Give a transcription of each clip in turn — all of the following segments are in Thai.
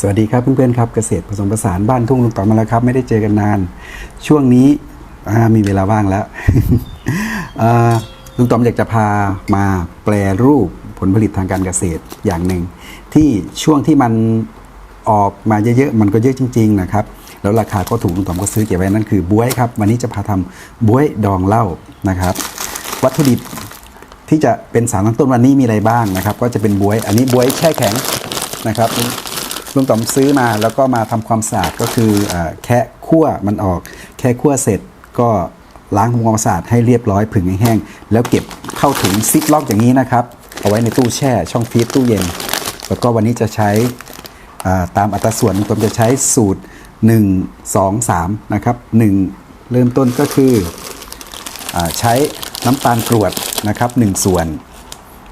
สวัสดีครับเพื่อนๆครับเกษตรผสมผสานบ้านทุ่งลุงต่อมมาแล้วครับ ไม่ได้เจอกันนาน ช่วงนี้มีเวลาว่างแล้วลุงต่อมอยากจะพามาแปลรูปผลผลิตทางการเกษตรอย่างหนึ่ง ที่ช่วงที่มันออกมาเยอะๆมันก็เยอะจริง ๆ นะครับ แล้วราคาก็ถูกลุงต่อมก็ซื้อเก็บไว้นั่นคือบวยครับ วันนี้จะพาทำบวยดองเหล้านะครับ วัตถุดิบที่จะเป็นสารตั้งต้นวันนี้มีอะไรบ้างนะครับ ก็จะเป็นบวย อันนี้บวยแช่แข็งนะครับ ลุงต่อมซื้อมาแล้วก็มาทำความสะอาดก็คืออแค่คั่วมันออก แค่คั่วเสร็จก็ล้างทำความสะอาดให้เรียบร้อยผึ่งให้แห้ง แล้วเก็บเข้าถุงซิปล็อกอย่างนี้นะครับ เอาไว้ในตู้แช่ช่องฟรีซตู้เย็น แล้วก็วันนี้จะใช้ตามอัตราส่วนลุงต่อมจะใช้สูตร 1 2 3 นะครับ 1 เริ่มต้นก็คืออใช้น้ำตาลกรวดนะครับ 1 ส่วน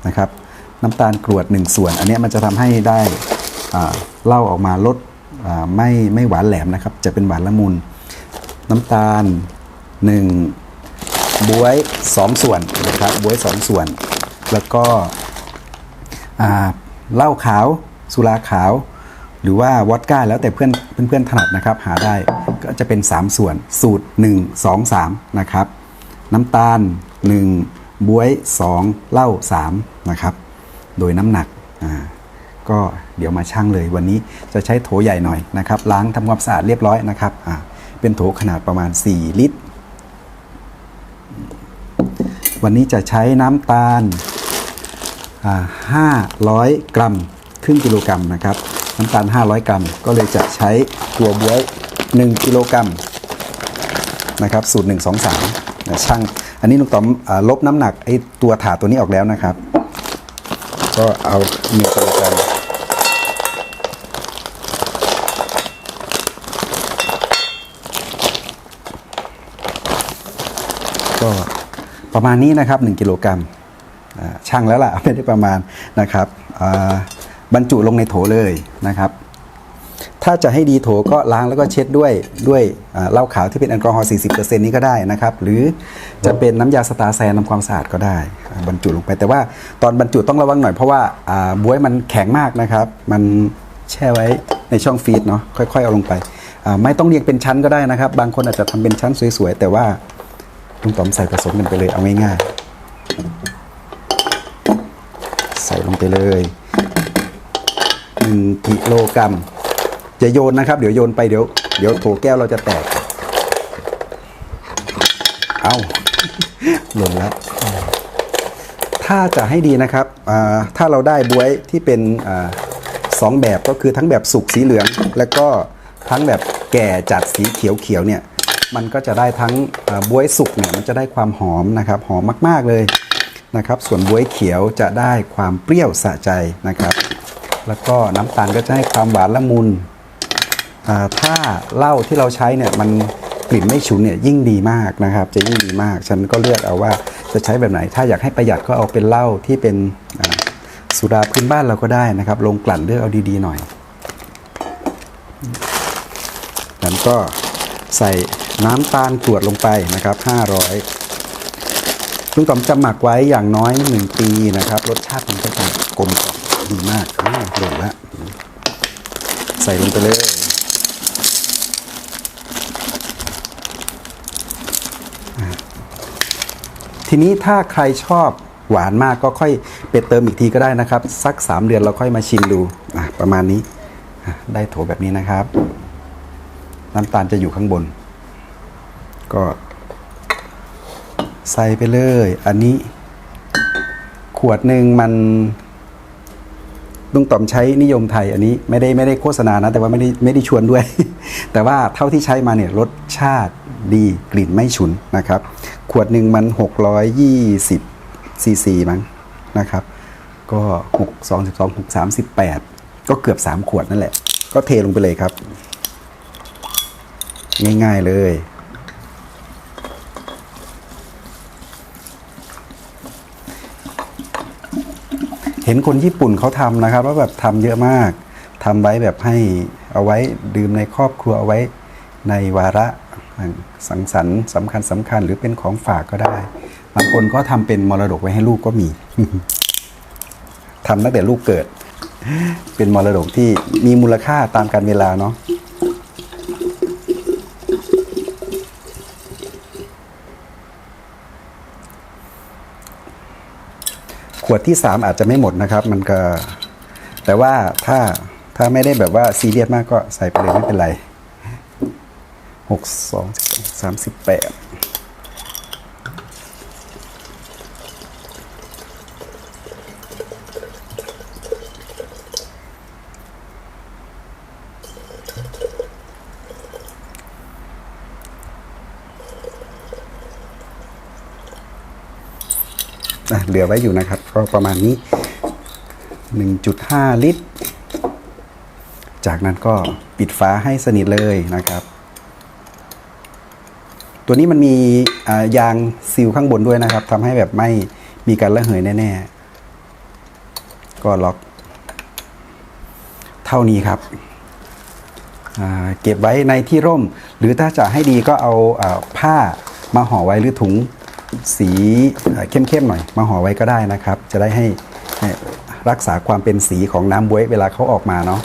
นะครับ น้ำตาลกรวด 1 ส่วน อันนี้มันจะทำให้ได้ เหล้าออกมาลดไม่ไม่หวานแหลมนะครับ จะเป็นหวานละมุน น้ำตาล 1 บวย 2 ส่วนนะครับบวย 2 ส่วน แล้วก็เหล้าขาวสุราขาว หรือว่าวอดก้าแล้วแต่เพื่อนเพื่อนๆถนัดนะครับ หาได้ก็จะเป็น 3 ส่วนสูตร 1 2 3 นะครับ น้ำตาล 1 บวย 2เหล้า3นะครับ โดยน้ำหนักอ่า ก็เดี๋ยวมาชั่งเลยวันนี้จะใช้โถใหญ่หน่อยนะครับ ล้างทำความสะอาดเรียบร้อยนะครับอ่าเป็นโถขนาดประมาณ 4 ลิตร วันนี้จะใช้น้ำตาล500 กรัม ครึ่งกิโลกรัมนะครับ น้ำตาล 500 กรัม ก็เลยจะใช้ตัวบวย 1 กิโลกรัมนะครับ สูตร 1 2 3นะช่าง อันนี้ลุงต๋อมลบน้ำหนักไอ้ตัวถาดตัวนี้ออกแล้วนะครับ ก็เอา1กิโลกรัม ก็ประมาณนี้นะครับ 1 กิโลกรัมช่างแล้วล่ะไม่ได้ประมาณนะครับบรรจุลงในโถเลยนะครับ ถ้าจะให้ดีโถก็ล้างแล้วก็เช็ดด้วยด้วยเหล้าขาวที่เป็นแอลกอฮอล์40%นี้ก็ได้นะครับ หรือจะเป็นน้ำยาสตาร์แซนทำความสะอาดก็ได้ บรรจุลงไปแต่ว่าตอนบรรจุต้องระวังหน่อยเพราะว่าอ่าบวยมันแข็งมากนะครับ มันแช่ไว้ในช่องฟีดเนาะค่อยๆเอาลงไป ไม่ต้องเรียงเป็นชั้นก็ได้นะครับ บางคนอาจจะทำเป็นชั้นสวยๆแต่ว่า ลุงต๋อมใส่ผสมกันไปเลยเอาง่ายๆ ใส่ลงไปเลย1กิโลกรัมจะโยนนะครับ เดี๋ยวโยนไปเดี๋ยวเดี๋ยวโถแก้วเราจะแตก เอาหล่นแล้ว ถ้าจะให้ดีนะครับถ้าเราได้บวยที่เป็นอสองแบบก็คือทั้งแบบสุกสีเหลือง แล้วก็ทั้งแบบแก่จัดสีเขียวเขียวๆเนี่ย มันก็จะได้ทั้งบวยสุกเนี่ยมันจะได้ความหอมนะครับหอมมากๆเลยนะครับ ส่วนบวยเขียวจะได้ความเปรี้ยวสะใจนะครับ แล้วก็น้ำตาลก็จะให้ความหวานละมุนอ่าถ้าเหล้าที่เราใช้เนี่ยมันกลิ่นไม่ฉุนเนี่ยยิ่งดีมากนะครับ จะยิ่งดีมาก ฉันก็เลือกเอาว่าจะใช้แบบไหน ถ้าอยากให้ประหยัดก็เอาเป็นเหล้าที่เป็นสุราพื้นบ้านเราก็ได้นะครับ ลงกลั่นเลือกเอาดีๆหน่อยแล้วก็ใส่ น้ำตาลกรวดลงไปนะครับ500ลุงต๋อมจะหมักไว้อย่างน้อย 1 ปีนะครับ รสชาติมันก็จะกลมกล่อมดีมากอ้าวโดละใส่ลงไปเลยทีนี้ถ้าใครชอบหวานมากก็ค่อยไปเติมอีกทีก็ได้นะครับ สัก 3 เดือนเราค่อยมาชิมดูประมาณนี้ได้โถแบบนี้นะครับ น้ำตาลจะอยู่ข้างบน ก็ ใส่ไปเลย อันนี้ ขวดหนึ่งมันลุงต่อมใช้นิยมไทยอันนี้ไม่ได้ไม่ได้โฆษณานะ แต่ว่าไม่ได้ไม่ได้ชวนด้วย แต่ว่าเท่าที่ใช้มาเนี่ยรสชาติดีกลิ่นไม่ฉุนนะครับ ขวดหนึ่งมัน 620ซีซีมั้งนะครับ ก็ 6 2 12 6 38 ก็เกือบ 3 ขวดนั่นแหละ ก็เทลงไปเลยครับ ง่ายๆเลย เห็นคนญี่ปุ่นเขาทำนะครับว่าแบบทำเยอะมากทำไว้แบบให้เอาไว้ดื่มในครอบครัวเอาไว้ในวาระสังสรรค์สำคัญสำคัญหรือเป็นของฝากก็ได้ บางคนก็ทำเป็นมรดกไว้ให้ลูกก็มีทำตั้งแต่ลูกเกิด เป็นมรดกที่มีมูลค่าตามการเวลาเนาะ ขวดที่ 3 อาจจะไม่หมดนะครับ มันก็ แต่ว่าถ้าถ้าไม่ได้แบบว่าซีเรียสมากก็ใส่ไปเลยไม่เป็นไรหกสองสามสิบแปด อะเหลือไว้อยู่นะครับ ก็ประมาณนี้ 1.5 ลิตร จากนั้นก็ปิดฝาให้สนิทเลยนะครับ ตัวนี้มันมียางซีลข้างบนด้วยนะครับทำให้แบบไม่มีการระเหยแน่ ๆ ก็ล็อก เท่านี้ครับเก็บไว้ในที่ร่ม หรือถ้าจะให้ดีก็เอาอาผ้ามาห่อไว้หรือถุง สีเข้มๆหน่อย มาห่อไว้ก็ได้นะครับ จะได้ให้รักษาความเป็นสีของน้ำบ๊วยเวลาเขาออกมาเนาะ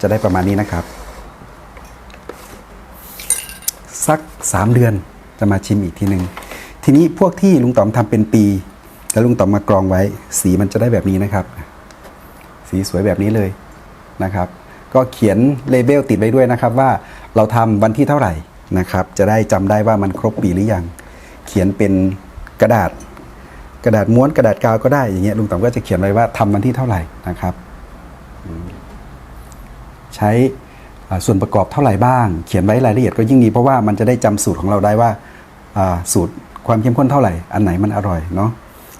จะได้ประมาณนี้นะครับ สัก 3 เดือนจะมาชิมอีกทีหนึ่งทีนี้พวกที่ลุงต๋อมทำเป็นปี แล้วลุงต๋อมมากรองไว้ สีมันจะได้แบบนี้นะครับ สีสวยแบบนี้เลยนะครับ ก็เขียนเลเบลติดไว้ด้วยนะครับว่าเราทำวันที่เท่าไหร่นะครับ จะได้จำได้ว่ามันครบปีหรือยัง เขียนเป็นกระดาษ กระดาษม้วนกระดาษกาวก็ได้อย่างเงี้ยลุงต๋อมก็จะเขียนไว้ว่าทำวันที่เท่าไหร่นะครับ ใช้ส่วนประกอบเท่าไหร่บ้าง เขียนไว้รายละเอียดก็ยิ่งดีเพราะว่ามันจะได้จำสูตรของเราได้ว่าสูตรความเข้มข้นเท่าไหร่ อันไหนมันอร่อยเนาะ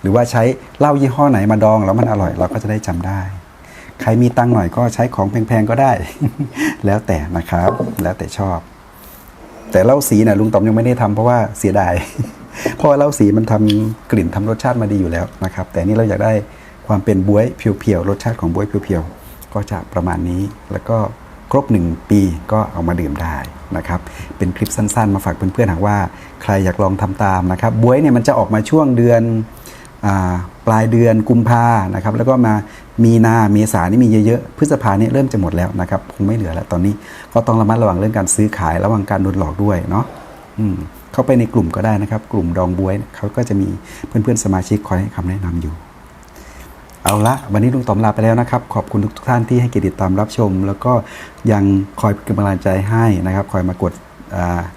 หรือว่าใช้เหล้ายี่ห้อไหนมาดองแล้วมันอร่อยเราก็จะได้จำได้ ใครมีตังหน่อยก็ใช้ของแพงๆก็ได้ แล้วแต่นะครับ แล้วแต่ชอบ แต่เหล้าสีเนี่ยลุงต๋อมยังไม่ได้ทำเพราะว่าเสียดาย เพราะเหล้าสีมันทำกลิ่นทำรสชาติมาดีอยู่แล้วนะครับ แต่นี่เราอยากได้ความเป็นบวยเพียวๆรสชาติของบวยเพียวๆก็จะประมาณนี้แล้วก็ครบ 1 ปีก็เอามาดื่มได้นะครับ เป็นคลิปสั้นๆ มาฝากเพื่อนๆหากว่าใครอยากลองทำตามนะครับบวยเนี่ยมันจะออกมาช่วงเดือนอปลายเดือนกุมภานะครับ แล้วก็มามีนาเมษานี่มีเยอะๆ พฤษภาเนี่ยเริ่มจะหมดแล้วนะครับ คงไม่เหลือแล้วตอนนี้ ก็ต้องระมัดระวังเรื่องการซื้อขายระวังการโดนหลอกด้วยเนาะ เข้าไปในกลุ่มก็ได้นะครับ กลุ่มดองบวยเขาก็จะมีเพื่อนๆสมาชิกคอยให้คำแนะนำอยู่ เอาละวันนี้ลุงต๋อมลาไปแล้วนะครับ ขอบคุณทุกท่านที่ให้เกียรติติดตามรับชม แล้วก็ยังคอยกำลังใจให้นะครับ คอยมากด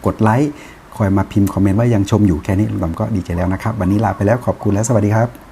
กดไลค์คอยมาพิมพ์คอมเมนต์ว่ายังชมอยู่แค่นี้ลุงต๋อมก็ดีใจแล้วนะครับ วันนี้ลาไปแล้วขอบคุณและสวัสดีครับ